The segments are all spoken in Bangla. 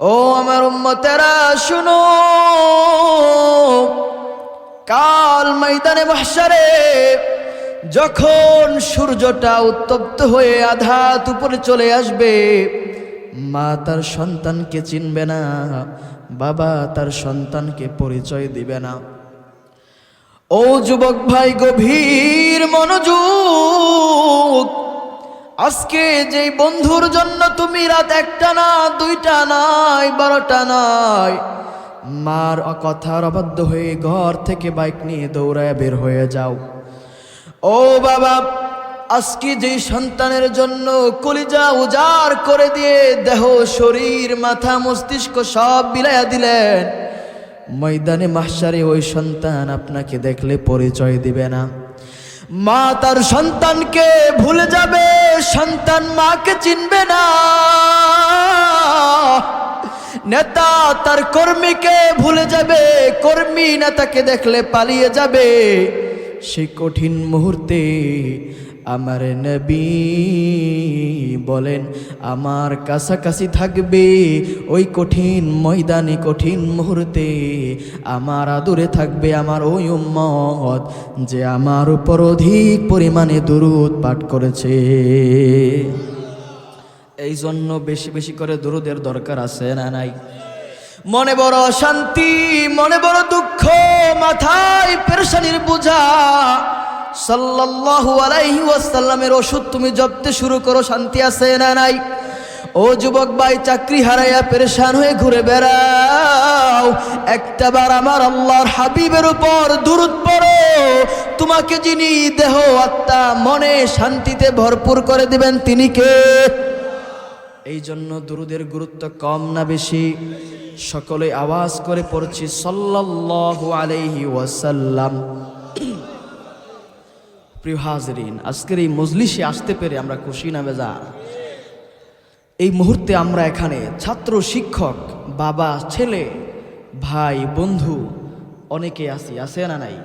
ও আমার উম্মতেরা, শুনো। কাল ময়দানে বহসারে যখন সূর্যটা উত্তপ্ত হয়ে আধাত উপরে চলে আসবে, মা তার সন্তানকে চিনবে না, বাবা তার সন্তানকে পরিচয় দিবে না। ও যুবক ভাই, গভীর মনোযোগ আজকে যে বন্ধুর জন্য তুমি রাত একটা না, দুইটা নাই, বারোটা নাই, মার কথার অবাধ্য হয়ে ঘর থেকে বাইক নিয়ে দৌড়ায় বের হয়ে যাও। ও বাবা, আজকে যে সন্তানের জন্য কলিজা উজাড় করে দিয়ে দেহ, শরীর, মাথা, মস্তিষ্ক সব বিলাইয়া দিলেন, ময়দানে মাসারে ওই সন্তান আপনাকে দেখলে পরিচয় দিবে না। মা তার সন্তানকে ভুলে যাবে, সন্তান মাকে চিনবে না। নেতা তার কর্মীকে ভুলে যাবে, কর্মী নেতাকে দেখলে পালিয়ে যাবে। সে কঠিন মুহূর্তে আমার নবী বলেন, আমার কাছাকাছি থাকবে ওই কঠিন ময়দানে, কঠিন মুহূর্তে। আমার আদরে থাকবে আমার ওই উম্মত যে আমার উপর অধিক পরিমাণে দুরুদ পাঠ করেছে। এই জন্য বেশি বেশি করে দুরুদের দরকার আছে না নাই? মনে বড় অশান্তি, মনে বড় দুঃখ, মাথায় পেরেশানির বোঝা। আলাইহি ওয়াসাল্লামের ওষুধ তুমি জপতে শুরু করো, শান্তি আছে না নাই? ও যুবক ভাই, চাকরি হারাইয়া পেরেশান হয়ে ঘুরে বেড়াও। একটাবার আমার আল্লাহর হাবিবের উপর দূরত পড়ো। তোমাকে যিনি দেহ, আত্মা, মনে, শান্তিতে ভরপুর করে দিবেন, তিনি কে? এই জন্য দুরুদের গুরুত্ব কম না বেশি। সকলে আওয়াজ করে পড়ছি, সাল্লাল্লাহু আলাইহি ওয়াসাল্লাম। প্রিয় হাজরিন, আজকের এই মজলিসে আসতে পেরে আমরা খুশি না বেজা এই মুহূর্তে আমরা এখানে ছাত্র শিক্ষক, বাবা, ছেলে, ভাই, বন্ধু, অনেকে আছি, আছে না নাই?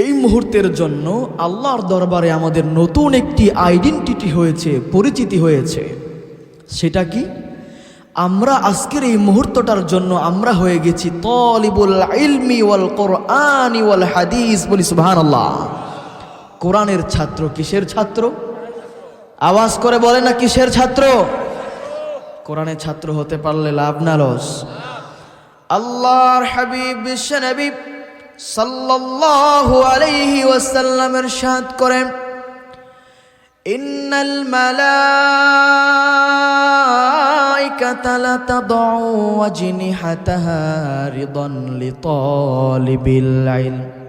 এই মুহূর্তের জন্য আল্লাহর দরবারে আমাদের নতুন একটি আইডেন্টিটি হয়েছে, পরিচিতি হয়েছে। সেটা কি? আমরা আজকের এই মুহূর্তটার জন্য আমরা হয়ে গেছি তলিবুল ইলমি ওয়াল কোরআন ওয়াল হাদিস বলি সুবহানাল্লাহ। কোরআনের ছাত্র কিসের ছাত্র? আওয়াজ করে বলে না কিসের ছাত্র? কোরআনের ছাত্র হতে পারলে লাভ না লস। আল্লাহর হাবিব বিশ্ব নবী সাল্লাল্লাহু আলাইহি ওয়াসাল্লাম ইরশাদ করেন, ইন্নাল মালাইকাতা الملائكة لتضع وجنحتها رضا لطالب العلم.